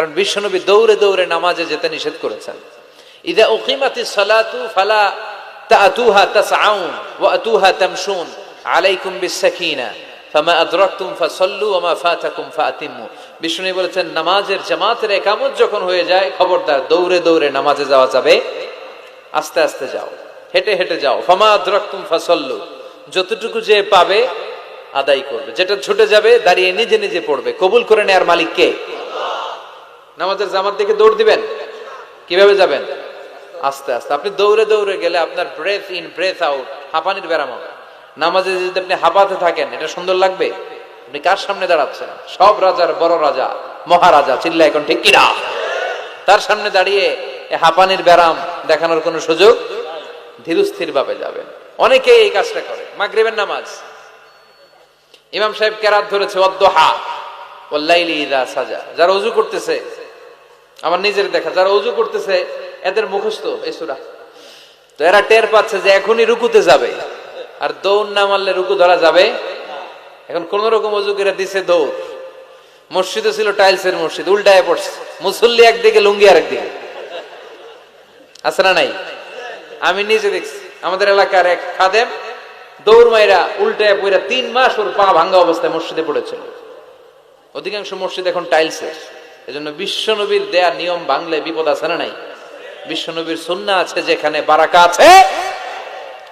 কারণ বিশ্বনবী দৌড়ে দৌড়ে নামাজে যেতে নিষেধ করেছেন। ইদা উকিমাতি সালাতু ফালা তাতুহা তাসআউন ওয়া আতুহা তামশুন আলাইকুম বিসাকিনা ফামা আদরাকতুম ফাসাল্লু ওয়া মা ফাতাকুম ফাতিমু বিষ্ণু বলেছেন, নামাজের জামাতের একামত যখন হয়ে যায়, খবরদার, দৌড়ে দৌড়ে নামাজে যাওয়া যাবে। আস্তে আস্তে যাও, হেঁটে হেঁটে যাও। ফামা আদরাকতুম ফাসাল্লু, যতটুকু যে পাবে আদায় করবে। যেটা ছুটে যাবে, দাঁড়িয়ে নিজে নিজে পড়বে। কবুল করে নেয়ার মালিক কে? নামাজের জামাত দিকে দৌড় দিবেন? কীভাবে যাবেন? আস্তে আস্তে। আপনি দৌড়ে দৌড়ে গেলে আপনার ব্রেথ ইন ব্রেথ আউট হাঁপানির ব্যারাম হবে। নামাজে যদি আপনি হাঁপাতে থাকেন, এটা সুন্দর লাগবে? আপনি কার সামনে দাঁড়াচ্ছেন? সব রাজার বড় রাজা, মহারাজা, চিল্লা এখন ঠিক কিনা? তার সামনে দাঁড়িয়ে হাঁপানির ব্যারাম দেখানোর কোনো সুযোগ ধীরস্থির ভাবে যাবেন। অনেকেই এই কাজটা করে। মাগরিবের নামাজ। ইমাম সাহেব কেরাত ধরেছে অদ্দহা ওল্লাইলি ইদা সাজা। যারা উজু করতেছে আমার নিজের দেখা, যারা উজু করতেছে, এদের মুখস্থ এই সূরা। তো এরা টের পাচ্ছে যে এখনই রুকুতে যাবে। আর দৌড় না মারলে রুকু ধরা যাবে এখন কোন রকম উজু করে দিছে দৌড়। মসজিদে ছিল টাইলসের মসজিদ, উল্টায় পড়ছে। মুসল্লি একদিকে, লুঙ্গি আর একদিকে আছে না নাই? আমি নিজে দেখছি। আমাদের এলাকার এক খাদেম দৌড় মাইরা উল্টায় পইরা তিন মাস ওর পা ভাঙ্গা অবস্থায় মসজিদে পড়েছিল। অধিকাংশ মসজিদ এখন টাইলসের। এজন্য বিশ্বনবীর দেয়া নিয়ম বাংলে বিপদ আছে না নাই? বিশ্বনবীর সুন্না আছে যেখানে বারাকা আছে।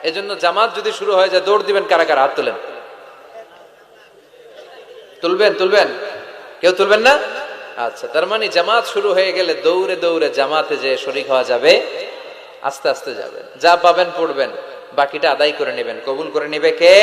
এজন্য জামাত যদি শুরু হয়ে যায়, দৌড় দিবেন কারা কারা? হাত তোলেন। তুলবেন তুলবেন? কেউ তুলবেন না? আচ্ছা তার মানে জামাত শুরু হয়ে গেলে দৌড়ে দৌড়ে জামাতে যে শরিক হওয়া যাবে, আস্তে আস্তে যাবেন। যা পাবেন পড়বেন, বাকিটা আদায় করে নেবেন। কবুল করে নেবে কে?